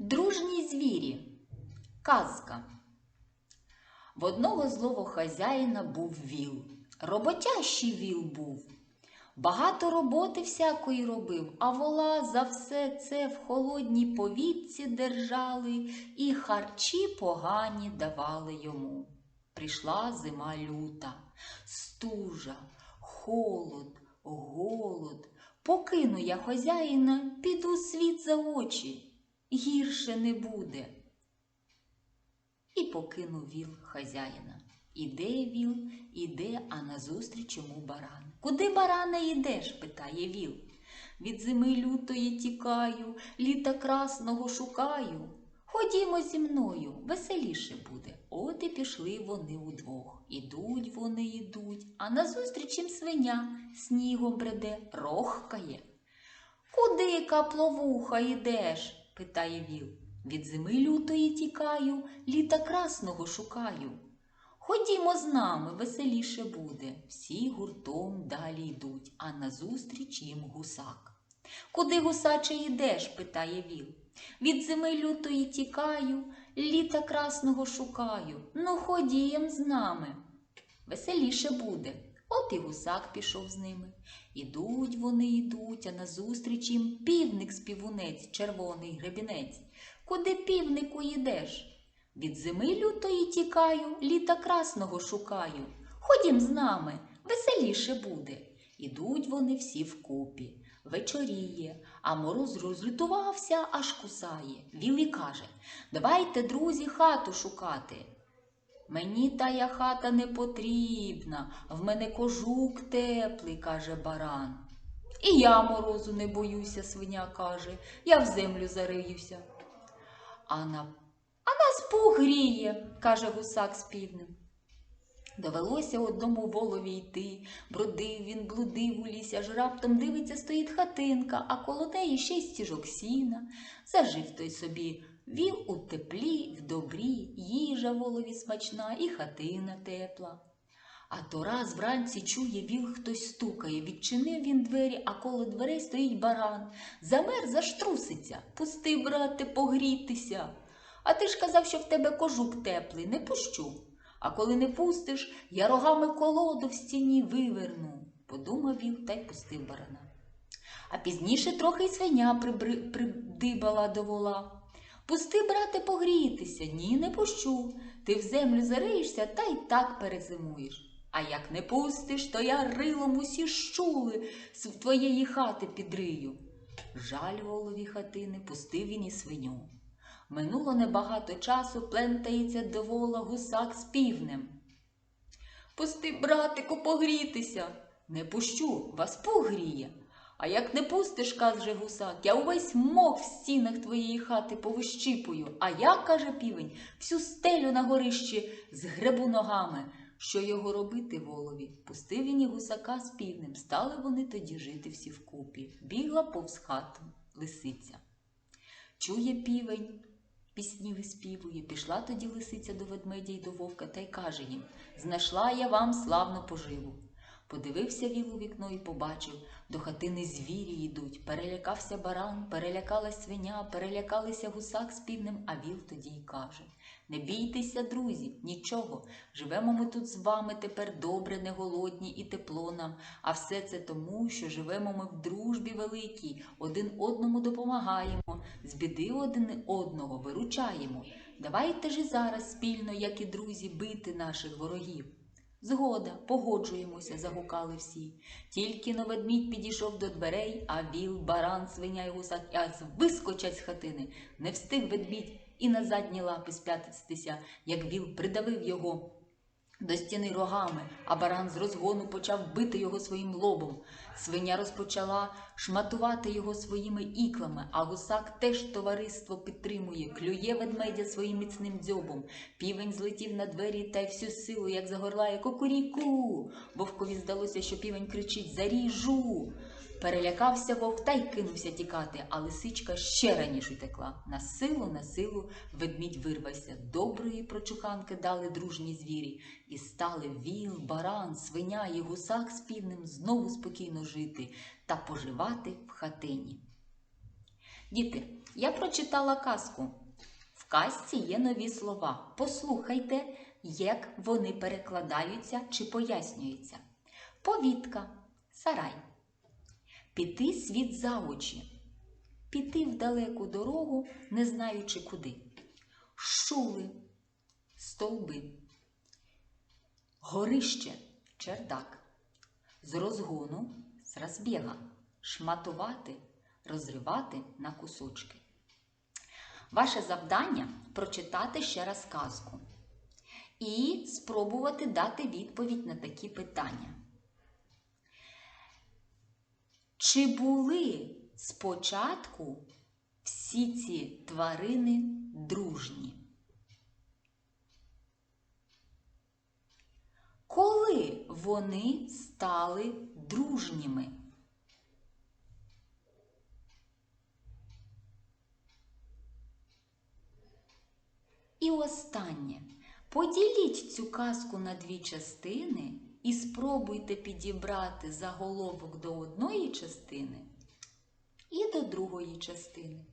Дружні звірі. Казка. В одного злого хазяїна був віл. Роботящий віл був. Багато роботи всякої робив, а вола за все це в холодній повітці держали і харчі погані давали йому. Прийшла зима люта, стужа, холод, голод. Покину я хазяїна, піду світ за очі, гірше не буде. І покинув віл хазяїна. Іде віл, іде, а назустріч йому баран. Куди баране йдеш? питає віл. Від зими лютої тікаю, літа красного шукаю. Ходімо зі мною, веселіше буде. От і пішли вони удвох. Ідуть вони, ідуть, а назустріч їм свиня снігом бреде, рохкає. Куди, капловуха, йдеш? Питає віл. Від зими лютої тікаю, літа красного шукаю. Ходімо з нами, веселіше буде. Всі гуртом далі йдуть, а назустріч їм гусак. Куди, гусаче, йдеш? питає віл. Від зими лютої тікаю, літа красного шукаю. Ну, ходім з нами. Веселіше буде. От і гусак пішов з ними. Ідуть вони, йдуть, а назустріч їм півник співунець, червоний гребінець. Куди півнику йдеш? Від зими лютої тікаю, літа красного шукаю. Ходім з нами, веселіше буде. Ідуть вони всі вкупі. Вечоріє, а мороз розлютувався, аж кусає. Вілий каже Давайте, друзі, хату шукати. Мені тая хата не потрібна, в мене кожук теплий, каже баран. І я морозу не боюся, свиня каже, я в землю зариюся. А на а нас погріє, каже гусак з півнем. Довелося одному волові йти, бродив він, блудив у лісі, аж раптом дивиться, стоїть хатинка, а коло неї ще й стіжок сіна. Зажив той собі віл у теплі, в добрі, їжа волові смачна і хатина тепла. А то раз вранці чує віл, хтось стукає. Відчинив він двері, а коло дверей стоїть баран. Замер, заштруситься. Пусти, брате, погрітися. А ти ж казав, що в тебе кожух теплий, не пущу. А коли не пустиш, я рогами колоду в стіні виверну, подумав він та й пустив барана. А пізніше трохи й свиня прибри... придибала до вола. Пусти, брате, погрітися, ні, не пущу. Ти в землю зариєшся та й так перезимуєш. А як не пустиш, то я рилом усі щули з твоєї хати підрию. Жаль голові хатини, пустив він і свиню. Минуло небагато часу, плентається до вола гусак з півнем. Пусти, братику, погрітися. Не пущу, вас погріє. А як не пустиш, каже гусак, я увесь мох в стінах твоєї хати повищипую, а я, каже півень, всю стелю на горищі згребу ногами. Що його робити волові? Пустив він і гусака з півнем. Стали вони тоді жити всі вкупі. Бігла повз хату лисиця. Чує півень, пісні виспівує. Пішла тоді лисиця до ведмедя й до вовка та й каже їм Знайшла я вам славну поживу. Подивився віл у вікно і побачив, до хатини звірі йдуть. Перелякався баран, перелякалась свиня, перелякалися гусак з півнем, а віл тоді й каже Не бійтеся, друзі, нічого. Живемо ми тут з вами тепер добре, не голодні і тепло нам. А все це тому, що живемо ми в дружбі великій, один одному допомагаємо, з біди один одного виручаємо. Давайте ж і зараз спільно, як і друзі, бити наших ворогів. Згода, погоджуємося, загукали всі. Тільки но ведмідь підійшов до дверей, а віл, баран, свиня й гусак аж вискочать з хатини. Не встиг ведмідь і на задні лапи сп'ятитися, як віл придавив його до стіни рогами, а баран з розгону почав бити його своїм лобом. Свиня розпочала шматувати його своїми іклами, а гусак теж товариство підтримує, клює ведмедя своїм міцним дзьобом. Півень злетів на двері та й всю силу, як загорлає кукуріку. Вовкові здалося, що півень кричить Заріжу. Перелякався вовк та й кинувся тікати, а лисичка ще раніше утекла. На силу, на силу ведмідь вирвався. Доброї прочуханки дали дружні звірі, і стали віл, баран, свиня і гусак з півнем знову спокійно жити та поживати в хатині. Діти, я прочитала казку. В казці є нові слова. Послухайте, як вони перекладаються чи пояснюються. Повітка, сарай. Піти світ за очі. Піти в далеку дорогу, не знаючи куди. Шули, стовби. Горище, чердак. З розгону, з розбіга. Шматувати, розривати на кусочки. Ваше завдання прочитати ще раз казку і спробувати дати відповідь на такі питання. Чи були спочатку всі ці тварини дружні? Коли вони стали дружніми? І останнє. Поділіть цю казку на дві частини і спробуйте підібрати заголовок до одної частини і до другої частини.